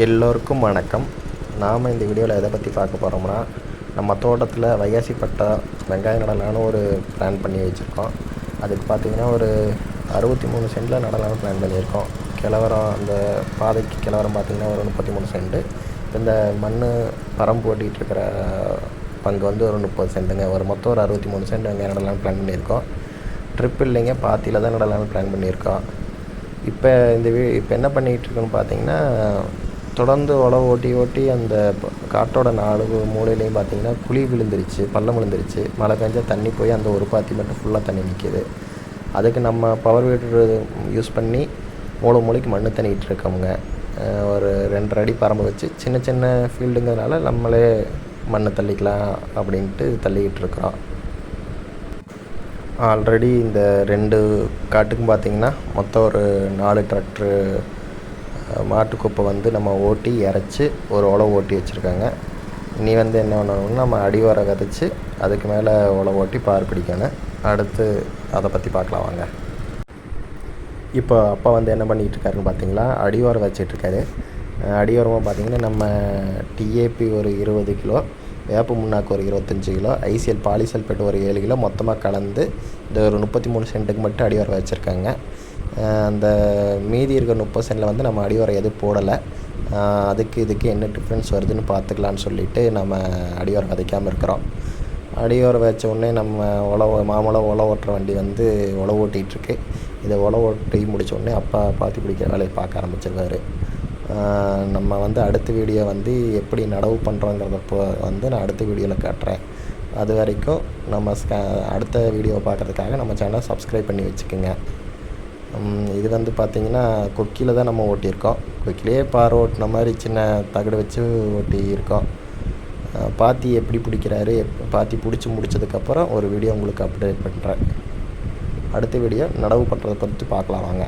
எல்லோருக்கும் வணக்கம். நாம் இந்த வீடியோவில் எதை பற்றி பார்க்க போகிறோம்னா நம்ம தோட்டத்தில் வைகாசி பட்டா வெங்காயம் நடலான்னு ஒரு பிளான் பண்ணி வச்சுருக்கோம். அதுக்கு பார்த்திங்கன்னா ஒரு அறுபத்தி மூணு சென்டில் நடலான்னு பிளான் பண்ணியிருக்கோம். கிழவரம் அந்த பாதைக்கு கிழவரம் பார்த்திங்கன்னா ஒரு முப்பத்தி மூணு சென்ட்டு இந்த மண் பரம்பு ஓட்டிகிட்டு இருக்கிற பங்கு வந்து ஒரு முப்பது சென்ட்டுங்க. ஒரு மொத்தம் ஒரு அறுபத்தி மூணு சென்ட் வெங்காயம் நடலான்னு பிளான் பண்ணியிருக்கோம். ட்ரிப் இல்லைங்க பாத்தியில் தான் நடலான்னு பிளான் பண்ணியிருக்கோம். இப்போ இந்த வீ இப்போ என்ன பண்ணிகிட்ருக்கோன்னு பார்த்தீங்கன்னா தொடர்ந்து உழவு ஓட்டி ஓட்டி அந்த காட்டோட நாலு மூலையிலையும் பார்த்தீங்கன்னா குழி விழுந்துருச்சு பள்ளம் விழுந்துருச்சு. மழை பெஞ்சால் தண்ணி போய் அந்த ஒரு பாத்தி மட்டும் ஃபுல்லாக தண்ணி நிற்கிது அதுக்கு நம்ம பவர் வீட்டர் யூஸ் பண்ணி மூளை மூளைக்கு மண் தண்ணிக்கிட்டு இருக்கவங்க. ஒரு ரெண்டரை அடி பரம்பு வச்சு சின்ன சின்ன ஃபீல்டுங்கிறதுனால நம்மளே மண் தள்ளிக்கலாம் அப்படின்ட்டு தள்ளிக்கிட்டு இருக்கிறோம். ஆல்ரெடி இந்த ரெண்டு காட்டுக்கும் பார்த்திங்கன்னா மொத்தம் ஒரு நாலு டிராக்டரு மாட்டுக்குப்பை வந்து நம்ம ஓட்டி இறச்சி ஒரு உழவு ஓட்டி வச்சுருக்காங்க. இனி வந்து என்ன பண்ணணும்னா நம்ம அடிவாரம் விதைச்சி அதுக்கு மேலே உழவு ஓட்டி பார் பிடிக்கணும். அடுத்து அதை பற்றி பார்க்கலாம் வாங்க. இப்போ அப்பா வந்து என்ன பண்ணிகிட்டு இருக்காருன்னு பார்த்தீங்களா? அடிவாரம் வச்சிட்ருக்காரு அடியோரமாக பார்த்தீங்கன்னா நம்ம டிஏபி ஒரு இருபது கிலோ வேப்ப முன்னாக்கு ஒரு இருபத்தஞ்சி கிலோ ஐசிஎல் பாலிசல்பேட் ஒரு ஏழு கிலோ மொத்தமாக கலந்து இந்த ஒரு முப்பத்தி மூணு சென்ட்டுக்கு மட்டும் அடிவாரம் வச்சுருக்காங்க. அந்த மீதி இருக்கிற முப்பது சென்டில் வந்து நம்ம அடிவரை எதுவும் போடலை. அதுக்கு இதுக்கு என்ன டிஃப்ரென்ஸ் வருதுன்னு பார்த்துக்கலான்னு சொல்லிட்டு நம்ம அடியோரை விதைக்காமல் இருக்கிறோம். அடியோரம் வச்ச உடனே நம்ம உழவு மாமழம் உழவு ஓட்டுற வண்டி வந்து உழவு ஓட்டிகிட்ருக்கு இதை உழவு ஓட்டி முடித்த உடனே அப்பா பாத்தி பிடிக்கிற வேலையை பார்க்க ஆரம்பிச்சிருவாரு. நம்ம வந்து அடுத்த வீடியோ வந்து எப்படி நடவு பண்ணுறோங்கிறத வந்து நான் அடுத்த வீடியோவில் காட்டுறேன். அது வரைக்கும் நம்ம அடுத்த வீடியோவை பார்க்குறதுக்காக நம்ம சேனலை சப்ஸ்கிரைப் பண்ணி வச்சுக்கோங்க. இது வந்து பார்த்திங்கன்னா கொக்கியில் தான் நம்ம ஓட்டியிருக்கோம். கொக்கிலே பாறை ஓட்டின மாதிரி சின்ன தகடு வச்சு ஓட்டி இருக்கோம் பாத்தி எப்படி பிடிக்கிறாரு பாத்தி பிடிச்சி முடிச்சதுக்கப்புறம் ஒரு வீடியோ உங்களுக்கு அப்டேட் பண்ணுறேன் அடுத்த வீடியோ நடவு பண்ணுறதை பற்றி பார்க்கலாம் வாங்க.